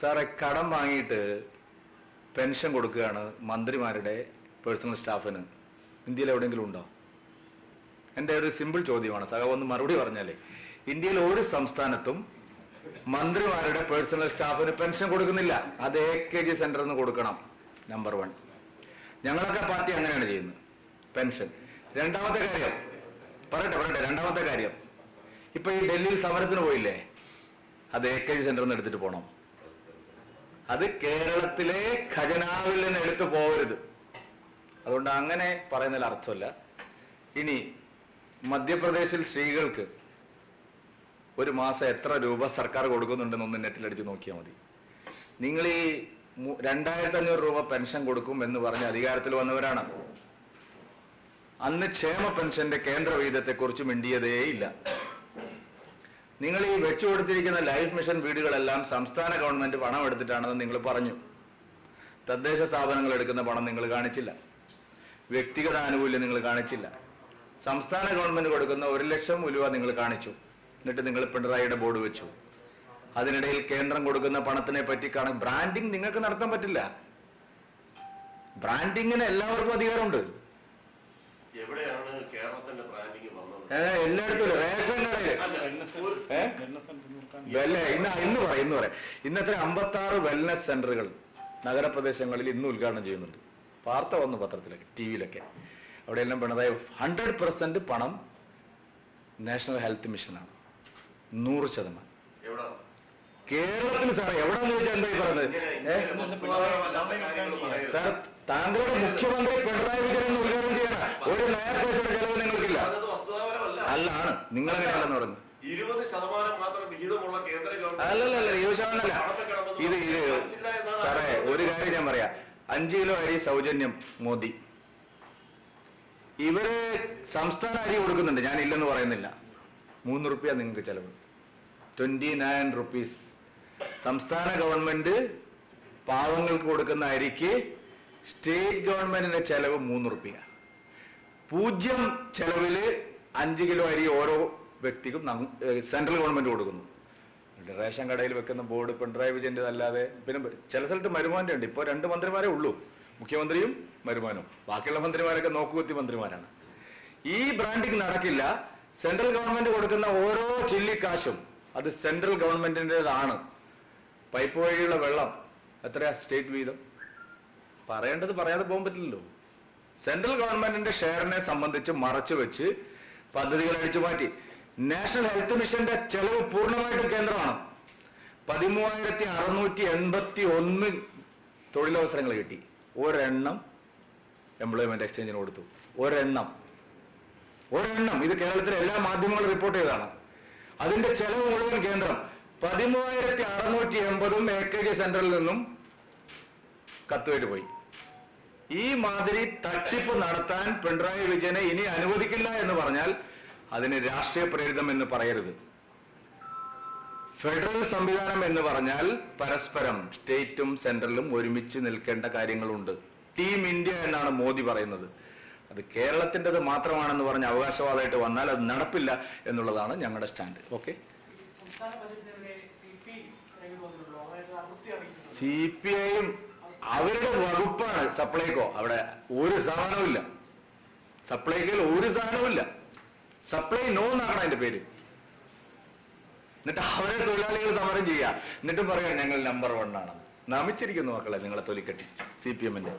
സാറെ കടം വാങ്ങിയിട്ട് പെൻഷൻ കൊടുക്കുകയാണ് മന്ത്രിമാരുടെ പേഴ്സണൽ സ്റ്റാഫിന്. ഇന്ത്യയിൽ എവിടെയെങ്കിലും ഉണ്ടോ? എന്റെ ഒരു സിമ്പിൾ ചോദ്യമാണ്. സഹ ഒന്ന് മറുപടി പറഞ്ഞാലേ. ഇന്ത്യയിൽ ഒരു സംസ്ഥാനത്തും മന്ത്രിമാരുടെ പേഴ്സണൽ സ്റ്റാഫിന് പെൻഷൻ കൊടുക്കുന്നില്ല. അത് എ കെ ജി സെന്ററിൽ നിന്ന് കൊടുക്കണം. നമ്പർ വൺ ഞങ്ങളൊക്കെ പാർട്ടി അങ്ങനെയാണ് ചെയ്യുന്നത്. പെൻഷൻ. രണ്ടാമത്തെ കാര്യം. പറയട്ടെ പറയട്ടെ. രണ്ടാമത്തെ കാര്യം. ഇപ്പൊ ഈ ഡൽഹിയിൽ സമരത്തിന് പോയില്ലേ? അത് എ കെ ജി സെന്ററിൽ നിന്ന് എടുത്തിട്ട് പോകണം അത് കേരളത്തിലെ ഖജനാവിൽ നിന്ന് എടുത്തു പോകരുത്. അതുകൊണ്ട് അങ്ങനെ പറയുന്നതിൽ അർത്ഥമില്ല. ഇനി മധ്യപ്രദേശിൽ സ്ത്രീകൾക്ക് ഒരു മാസം എത്ര രൂപ സർക്കാർ കൊടുക്കുന്നുണ്ടെന്ന് ഒന്ന് നെറ്റിൽ അടിച്ച് നോക്കിയാൽ മതി. നിങ്ങൾ ഈ രണ്ടായിരത്തി അഞ്ഞൂറ് രൂപ പെൻഷൻ കൊടുക്കും എന്ന് പറഞ്ഞ് അധികാരത്തിൽ വന്നവരാണ്. അന്ന് ക്ഷേമ പെൻഷന്റെ കേന്ദ്ര വിഹിതത്തെക്കുറിച്ച് മിണ്ടിയതേയില്ല. നിങ്ങൾ ഈ വെച്ചു കൊടുത്തിരിക്കുന്ന ലൈഫ് മിഷൻ വീടുകളെല്ലാം സംസ്ഥാന ഗവൺമെന്റ് പണം എടുത്തിട്ടാണെന്ന് നിങ്ങൾ പറഞ്ഞു. തദ്ദേശ സ്ഥാപനങ്ങൾ എടുക്കുന്ന പണം നിങ്ങൾ കാണിച്ചില്ല. വ്യക്തിഗത ആനുകൂല്യം നിങ്ങൾ കാണിച്ചില്ല. സംസ്ഥാന ഗവൺമെന്റ് കൊടുക്കുന്ന ഒരു ലക്ഷം രൂപ നിങ്ങൾ കാണിച്ചു. എന്നിട്ട് നിങ്ങൾ പിണറായിയുടെ ബോർഡ് വെച്ചു. അതിനിടയിൽ കേന്ദ്രം കൊടുക്കുന്ന പണത്തിനെ പറ്റി കാണാൻ ബ്രാൻഡിങ് നിങ്ങൾക്ക് നടത്താൻ പറ്റില്ല. ബ്രാൻഡിങ്ങിന് എല്ലാവർക്കും അധികാരമുണ്ട്. എവിടെയാണ് കേരളത്തിന്റെ എല്ലായിടത്തും. റേഷൻ കടയിൽ. അല്ല, ഇന്ന് ഇന്ന് പറയാം ഇന്ന് പറയാം ഇന്നത്തെ അമ്പത്തി ആറ് വെൽനസ് സെന്ററുകൾ നഗരപ്രദേശങ്ങളിൽ ഇന്ന് ഉദ്ഘാടനം ചെയ്യുന്നുണ്ട്. വാർത്ത വന്നു പത്രത്തിലൊക്കെ ടി വിയിലൊക്കെ അവിടെയെല്ലാം പിണറായി ഹൺഡ്രഡ് പെർസെന്റ് പണം നാഷണൽ ഹെൽത്ത് മിഷനാണ് നൂറ് ശതമാനം. കേരളത്തിൽ സാറേ എവിടെന്ന് ചോദിച്ചാൽ എന്തായി പറയുന്നത്. സാർ താങ്കളുടെ മുഖ്യമന്ത്രി പിണറായി വിജയൻ ഉദ്ഘാടനം ചെയ്യണം ഒരു നയ ചെലവ് അല്ല ആണ് നിങ്ങൾ അങ്ങനെയല്ലെന്ന് പറയുന്നത് ഇരുപത് ശതമാനം മാത്രം വിഹിതമുള്ള കേന്ദ്ര ഗവൺമെന്റ് അല്ലല്ലല്ല യോശാനല്ല ഇത് ഇത് സാറേ ഒരു കാര്യം ഞാൻ പറയാം. അഞ്ച് കിലോ അരി സൗജന്യം മോദി. ഇവർ സംസ്ഥാന അരി കൊടുക്കുന്നുണ്ട്. ഞാൻ ഇല്ലെന്ന് പറയുന്നില്ല. മൂന്ന് റുപ്യ നിങ്ങൾക്ക് ചെലവ്. ട്വന്റി നയൻ റുപ്പീസ് സംസ്ഥാന ഗവൺമെന്റ് പാവങ്ങൾക്ക് കൊടുക്കുന്ന അരിക്ക് സ്റ്റേറ്റ് ഗവൺമെന്റിന്റെ ചെലവ് മൂന്ന് റുപ്യ. പൂജ്യം ചെലവിൽ അഞ്ച് കിലോ അരി ഓരോ വ്യക്തിക്കും സെൻട്രൽ ഗവൺമെന്റ് കൊടുക്കുന്നു. റേഷൻ കടയിൽ വെക്കുന്ന ബോർഡ് പിണറായി വിജയന്റെ അല്ലാതെ പിന്നെ ചില സ്ഥലത്ത് മരുമാന്റെ ഉണ്ട്. ഇപ്പൊ രണ്ട് മന്ത്രിമാരെ ഉള്ളൂ. മുഖ്യമന്ത്രിയും മരുമാനും ബാക്കിയുള്ള മന്ത്രിമാരൊക്കെ നോക്കുകുത്തി മന്ത്രിമാരാണ്. ഈ ബ്രാൻഡിങ് നടക്കില്ല. സെൻട്രൽ ഗവൺമെന്റ് കൊടുക്കുന്ന ഓരോ ചില്ലിക്കാശും അത് സെൻട്രൽ ഗവൺമെന്റിന്റെതാണ്. പൈപ്പ് വഴിയുള്ള വെള്ളം. എത്രയാ സ്റ്റേറ്റ് വീതം? പറയേണ്ടത് പറയാതെ പോകാൻ പറ്റില്ലല്ലോ. സെൻട്രൽ ഗവൺമെന്റിന്റെ ഷെയറിനെ സംബന്ധിച്ച് മറച്ചു വെച്ച് പദ്ധതികൾ അടിച്ചു മാറ്റി. നാഷണൽ ഹെൽത്ത് മിഷന്റെ ചെലവ് പൂർണമായിട്ടും കേന്ദ്രമാണ്. പതിമൂവായിരത്തി അറുന്നൂറ്റി എൺപത്തി ഒന്ന് തൊഴിലവസരങ്ങൾ കിട്ടി. ഒരെണ്ണം എംപ്ലോയ്മെന്റ് എക്സ്ചേഞ്ചിന് കൊടുത്തു. ഒരെണ്ണം. ഒരെണ്ണം. ഇത് കേരളത്തിലെ എല്ലാ മാധ്യമങ്ങളും റിപ്പോർട്ട് ചെയ്തതാണ്. അതിന്റെ ചെലവ് മുഴുവൻ കേന്ദ്രം. പതിമൂവായിരത്തി അറുന്നൂറ്റി എൺപതും എ കെ ജി സെന്ററിൽ നിന്നും കത്തുമായിട്ട് പോയി. ഈ മാതിരി തട്ടിപ്പ് നടത്താൻ പിണറായി വിജയനെ ഇനി അനുവദിക്കില്ല എന്ന് പറഞ്ഞാൽ അതിന് രാഷ്ട്രീയ പ്രേരിതം എന്ന് പറയരുത്. ഫെഡറൽ സംവിധാനം എന്ന് പറഞ്ഞാൽ പരസ്പരം സ്റ്റേറ്റും സെൻട്രലും ഒരുമിച്ച് നിൽക്കേണ്ട കാര്യങ്ങളുണ്ട്. ടീം ഇന്ത്യ എന്നാണ് മോദി പറയുന്നത്. അത് കേരളത്തിന്റെത് മാത്രമാണെന്ന് പറഞ്ഞ അവകാശവാദമായിട്ട് വന്നാൽ അത് നടപ്പില്ല എന്നുള്ളതാണ് ഞങ്ങളുടെ സ്റ്റാൻഡ്. ഓക്കെ? സി പി ഐയും അവരുടെ വകുപ്പാണ് സപ്ലൈകോ. അവിടെ ഒരു സാധനവും ഇല്ല. സപ്ലൈകോയിൽ ഒരു സാധനവും ഇല്ല. സപ്ലൈ നോ എന്നാണ് അതിന്റെ പേര്. എന്നിട്ട് അവരെ തൊഴിലാളികൾ സമരം ചെയ്യുക. എന്നിട്ട് പറയാം ഞങ്ങൾ നമ്പർ വൺ ആണ് നമിച്ചിരിക്കുന്നു മക്കളെ നിങ്ങളെ തൊലിക്കെട്ടി. സി പി എമ്മിന്റെ